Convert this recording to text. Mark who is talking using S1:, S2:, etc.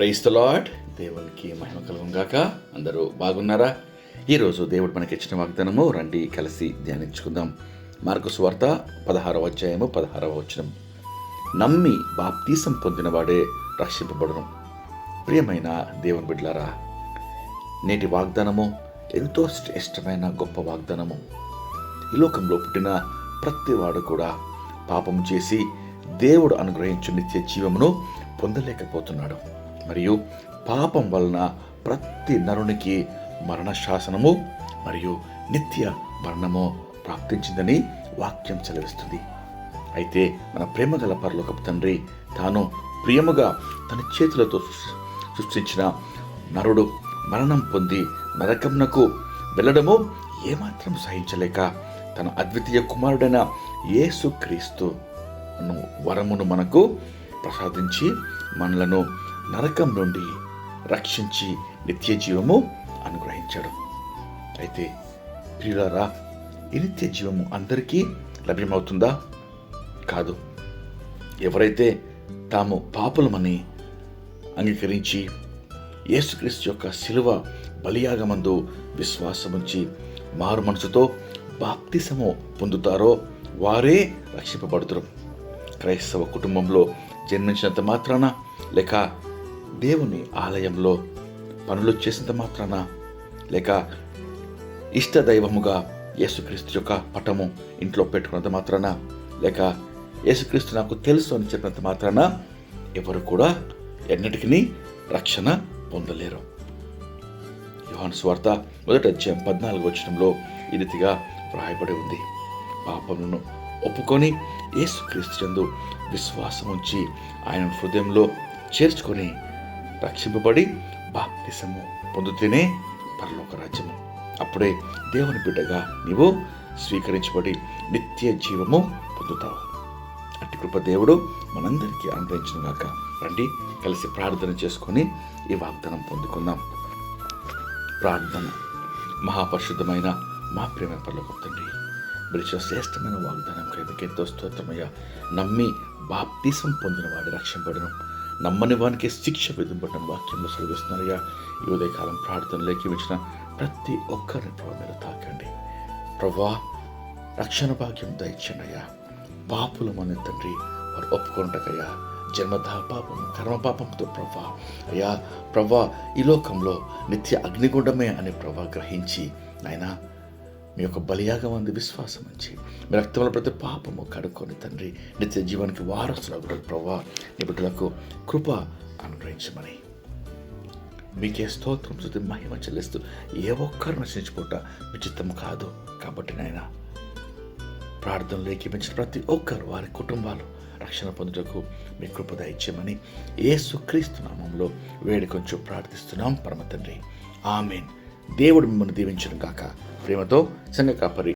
S1: Price lord దేవునికి మహిమ కలుగుగాక అందరూ బాగున్నారా? ఈరోజు దేవుడు మనకి ఇచ్చిన వాగ్దానము రండి కలిసి ధ్యానించుకుందాం. మార్కు స్వార్త పదహారవ అధ్యాయము పదహారవ వచనం. నమ్మి బాప్తీసం పొందినవాడే రక్షింపబడను. ప్రియమైన దేవుని బిడ్లారా నేటి వాగ్దానము ఎంతో శ్రేష్టమైన గొప్ప వాగ్దానము. ఈ లోకంలో పుట్టిన ప్రతివాడు కూడా పాపం చేసి దేవుడు అనుగ్రహించు నిత్య జీవమును పొందలేకపోతున్నాడు. మరియు పాపం వలన ప్రతి నరునికి మరణ శాసనము మరియు నిత్య మరణము ప్రాప్తించిందని వాక్యం సెలవిస్తుంది. అయితే మన ప్రేమగల పరలోకపు తండ్రి తాను ప్రియముగా తన చేతులతో సృష్టించిన నరుడు మరణం పొంది నరకమునకు వెళ్ళడము ఏమాత్రం సహించలేక తన అద్వితీయ కుమారుడైన యేసు క్రీస్తు వరమును మనకు ప్రసాదించి మనలను నరకం నుండి రక్షించి నిత్య జీవము అనుగ్రహించాడు. అయితే ప్రియులారా ఈ నిత్య జీవము అందరికీ లభ్యమవుతుందా? కాదు. ఎవరైతే తాము పాపులమని అంగీకరించి యేసుక్రీస్తు యొక్క శిలువ బలియాగమందు విశ్వాసముంచి మారు మనసుతో బాప్తిసము పొందుతారో వారే రక్షింపబడుతురు క్రైస్తవ కుటుంబంలో జన్మించినంత మాత్రాన లేక దేవుని ఆలయంలో పనులు చేసినంత మాత్రాన లేక ఇష్ట దైవముగా యేసుక్రీస్తు యొక్క పటము ఇంట్లో పెట్టుకున్నంత మాత్రాన లేక యేసుక్రీస్తు నాకు తెలుసు అని చెప్పినంత మాత్రాన ఎవరు కూడా ఎన్నటికీ రక్షణ పొందలేరు. యోహాను స్వార్త మొదట అధ్యాయం పద్నాలుగు వచనంలో ఈ రీతిగా వ్రాయబడి ఉంది. పాపములను ఒప్పుకొని యేసుక్రీస్తు యందు విశ్వాసం ఉంచి ఆయన హృదయంలో చేర్చుకొని రక్షింపబడి బాప్తిసము పొందుతేనే పరలోక రాజ్యము. అప్పుడే దేవుని బిడ్డగా నీవు స్వీకరించబడి నిత్య జీవము పొందుతావు. అట్టి కృప దేవుడు మనందరికీ అనుగ్రహించిన రండి కలిసి ప్రార్థన చేసుకొని ఈ వాగ్దానం పొందుకుందాం. ప్రార్థన. మహాపరిశుద్ధమైన మా ప్రేమ పర్లకు తండ్రి బ్రిచ శ్రేష్టమైన వాగ్దానం కైతే ఎంతో స్తోత్రమయ్యా. నమ్మి బాప్తీసం పొందిన వాడి రక్షింపడను నమ్మని వానికి శిక్ష విధింపడం వాక్యంలో సెలవిస్తున్నారయ్యా ఈ ఉదయకాలం ప్రార్థనలోకి వచ్చిన ప్రతి ఒక్కరిని మీరు తాకండి. ప్రభా రక్షణ భాగ్యం దయచండియ్యా పాపులమని తండ్రి వారు ఒప్పుకుంటకయ్యా జన్మదా పాపం కర్మ పాపంతో ప్రభా అయ్యా ప్రభా ఈ లోకంలో నిత్య అగ్నిగుండమే అని ప్రభా గ్రహించి నాయనా మీ యొక్క బలియాగం అంది విశ్వాసం ఉంచి మీ రక్తంలో ప్రతి పాపము కడుక్కొని తండ్రి నిత్య జీవానికి వారసులు ప్రభా నీ బిడ్డలకు కృప అనుగ్రహించమని. మీకే స్తోత్రం శృతి మహిమ చెల్లిస్తూ ఏ ఒక్కరు నశించిపోట మీ చిత్తం కాదు కాబట్టి నాయన. ప్రార్థనలు ఏకీపించిన ప్రతి ఒక్కరు వారి కుటుంబాలు రక్షణ పొందుటకు మీ కృప దయచేయమని యేసుక్రీస్తు నామంలో వేడి కొంచెం ప్రార్థిస్తున్నాం పరమ తండ్రి. ఆమెన్. దేవుడు మిమ్మల్ని దీవించను కాక ప్రేమతో సంఘ కాపరి